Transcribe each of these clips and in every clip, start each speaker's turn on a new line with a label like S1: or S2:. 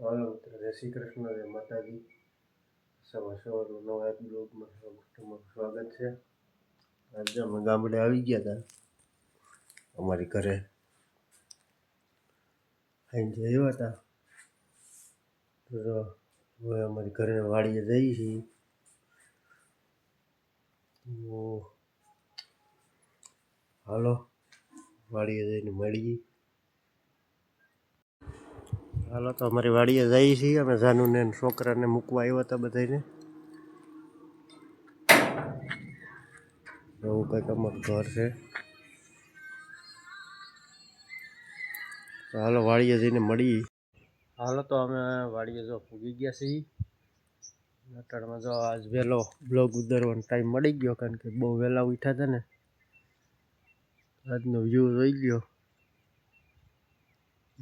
S1: હાલો મિત્રો શ્રી કૃષ્ણ જય માતાજી સવાર સવારનું નવા એક તમારું સ્વાગત છે આજે અમે ગામડે આવી ગયા હતા અમારી ઘરે સાંજે આવ્યા હતા તો હવે અમારી ઘરે વાડીએ જઈએ છીએ હાલો વાડીએ જઈને મળીએ હાલો તો અમારી વાડીએ જઈએ છીએ અમે જાનુને છોકરાને મૂકવા આવ્યા હતા બધાને એવું કંઈક અમારું ઘર છે. હાલો વાડીએ જઈને મળી હાલો તો અમે વાડીએ જો પૂગી ગયા છીએ. નટણમાં જો આજ વહેલો બ્લોગ ઉતારવાનો ટાઈમ મળી ગયો કારણ કે બહુ વહેલા ઉઠ્યા હતા ને. આજનો વ્યૂ જોઈ ગયો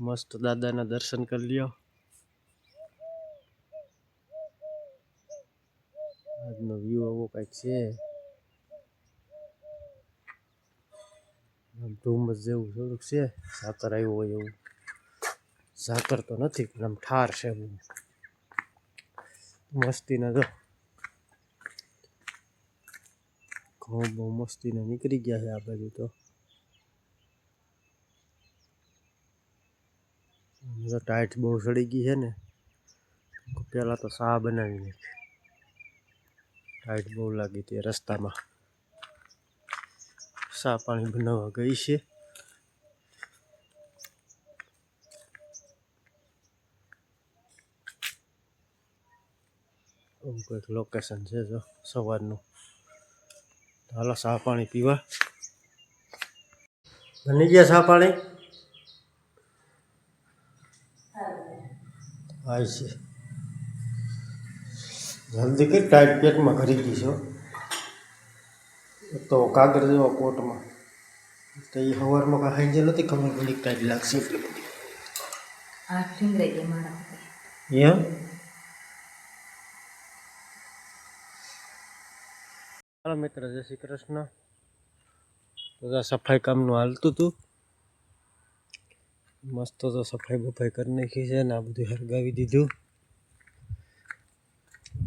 S1: મસ્ત દાદાના દર્શન કરી લ્યો. આજનો વ્યૂ એવો કંઈક છે. આમ ધુમ્મસ જેવું થોડુંક છે. સાકર આવ્યો હોય એવું. સાકર તો નથી, પણ આમ ઠાર છે બહુ મસ્તીના જો. ઘઉં બહુ મસ્તીને નીકળી ગયા છે આ બાજુ તો. ટાઈટ બહુ સડી ગઈ છે ને પહેલાં તો સા બનાવી નાખી. ટાઈટ બહુ લાગી હતી રસ્તામાં. સા પાણી બનાવવા ગઈ છે. કંઈક લોકેશન છે જો, સવારનું. હાલો સા પાણી પીવા. બની ગયા સા પાણી? આવે છે જલ્દી કઈ ટાઈટ પેકમાં કરી ગઈ છો એક તો કાગળ જેવો કોટમાં તો એ સવારમાં કાંઈ હાંજે નથી ખબર પડી કે ટાઈટ લાગશે એટલી બધી
S2: આ ઠીંગરાઈ ગયા મારા હાથે.
S1: એમ હાલો મિત્ર જય શ્રી કૃષ્ણ બધા સફાઈ કામનું હાલતું હતું મસ્ત તો સફાઈ બફાઈ કરી નાખી છે ને આ બધું હરગાવી દીધું.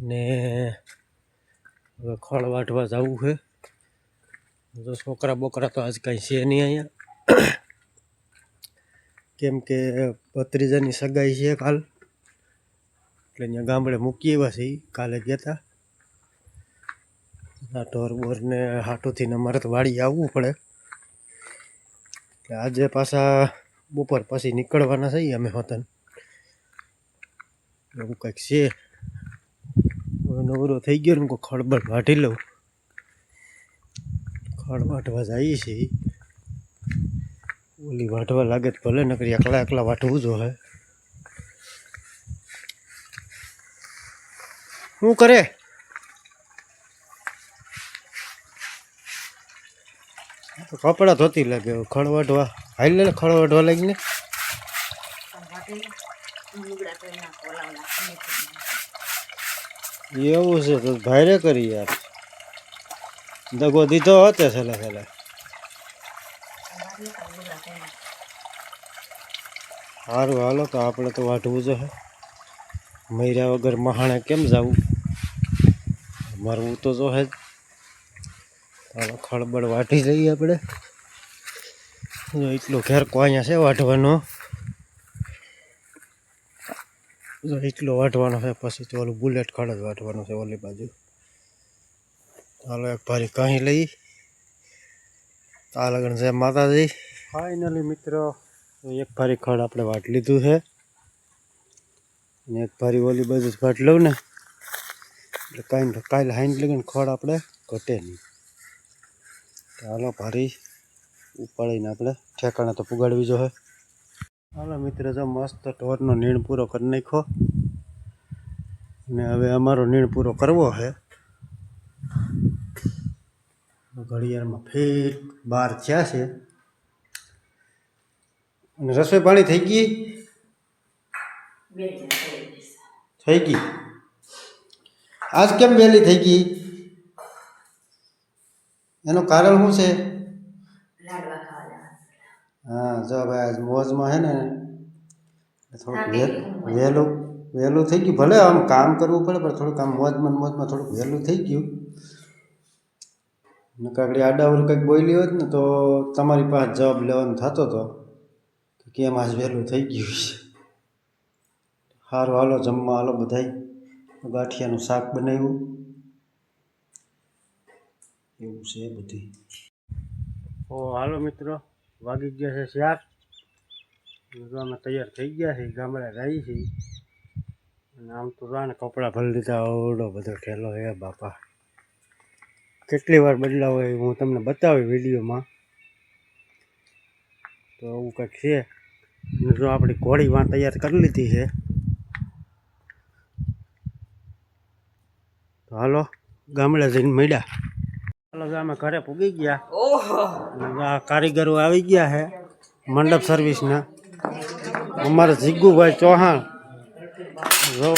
S1: ને હવે ખળ વાઢવા જવું છે. જો છોકરા બોકરા તો આજ કાંઈ છે નહીં અહીંયા. કેમ કે ભત્રીજાની સગાઈ છે કાલ. એટલે અહીંયા ગામડે મૂકી એવા છે. કાલે ગયા હતા આ ઢોર બોરને હાટુથી ને અમારે તો વાડી આવવું પડે. એટલે આજે પાછા બપોર પછી નીકળવાના છીએ અમે વતન એવું કંઈક છે. નવરો થઈ ગયો ને કોઈ ખળબળ વાટી લઉં. ખળ વાટવા જઈએ છીએ ઓલી વાટવા લાગે તો ભલે, નકરી એકલા એકલા વાટવું જો હે શું કરે? કપડાં ધોતી લાગે ખળવાડવા. હાલ લે ખળવાડવા લાગીને. એવું છે તો ભાઈરે કરી યાર. દગો દીધો હતે છેલ્લે છેલ્લે. સારું હાલો, તો આપણે તો વાઢવું જો મૈરા વગર મહાણે કેમ જવું? મરવું તો જો હે જ. હાલો ખળબળ વાટી લઈએ આપણે. એટલો ઘેર અહીંયા છે વાઢવાનો. જો એટલો વાઢવાનો છે, પછી તો ઓલું બુલેટ ખડ જ વાઢવાનો છે ઓલી બાજુ. ચાલો એક ભારી કહી લઈ. તાલગણ છે માતાજી. ફાઇનલી મિત્રો, એક ભારી ખડ આપણે વાટ લીધું છે. ને એક ભારી ઓલી બાજુ જ વાટ લઉં ને. એટલે કાંઈ કાલે હાઈન લગન ખડ આપણે ઘટે નહીં. હાલો ભારી ઉપાડીને આપણે ઠેકાણે તો પુગાડવી જો હે હાલો મિત્ર જો મસ્ત ઢોરનો નીણ પૂરો કરી નાખ્યો. ને હવે અમારો નીણ પૂરો કરવો છે. ઘડિયાળમાં ફેર બાર થયા છે. અને રસોઈ પાણી થઈ ગઈ. થઈ ગઈ? આજ કેમ વહેલી થઈ ગઈ? એનું કારણ શું છે. હા જો ભાઈ આજ મોજમાં છે ને થોડુંક વહેલ વહેલું વહેલું થઈ ગયું. ભલે આમ કામ કરવું પડે પણ થોડુંક આમ મોજમાં મોજમાં થોડુંક વહેલું થઈ ગયું. કાકડી આડાવરું કંઈક બોલી હોત ને તો તમારી પાસે જવાબ લેવાનો થતો હતો કેમ આજ વહેલું થઈ ગયું છે? સારું હાલો જમવા હાલો બધાય. ગાંઠિયાનું શાક બનાવ્યું. એવું છે બધું ઓ, હાલો મિત્રો, વાગી ગયા છે ચાર અમે તૈયાર થઈ ગયા છે, ગામડે રહી છે. અને આમ તો રાને કપડાં ભરી લીધા ઓડો બધો ખેલો હે બાપા. કેટલી વાર બદલાવ હોય હું તમને બતાવી વિડીયોમાં. તો એવું કંઈક છે. જો આપણી ઘોડી વાં તૈયાર કરી લીધી છે. તો હાલો, ગામડે જઈને મળ્યા. જો અમે ઘરે પૂગી ગયા.
S2: ઓહો.
S1: આ કારીગરો આવી ગયા છે મંડપ સર્વિસના અમારા જીગુભાઈ ચૌહાણ જો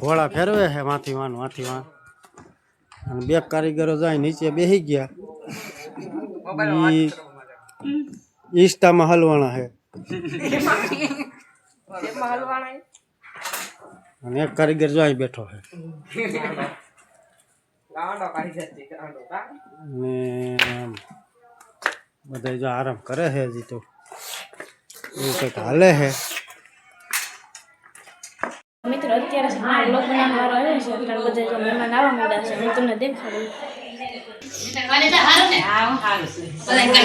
S1: ઘોડા ફેરવે છે માથી વાન માથી વાન અને બે કારીગરો જાય નીચે બેસી ગયા. ઈસ્ટામાં હલવાના છે. અને એક કારીગર જો અહીં બેઠો છે. બધા જો આરામ કરે છે હજી તો. એવું કંઈક હાલે છે.
S3: મિત્રો અત્યારે છે મારો લોક બનાવવાનો આવ્યો છે. અત્યારે બધા જો મહેમાન આવવા માંડ્યા છે. હું તમને દેખાડું.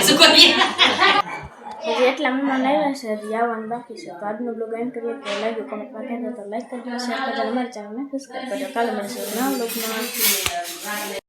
S3: હજી એટલા મહેમાન આવ્યા છે હજી આવવાનું બાકી છે તો આજનો બ્લોગ એન્ડ કરીએ તો લાગ્યો કમેન્ટમાં કહેતો તો લાઈક કરજો શેર કરજો અમારી ચેનલને સબસ્ક્રાઈબ કરજો કાલે મળશે નવા બ્લોગમાં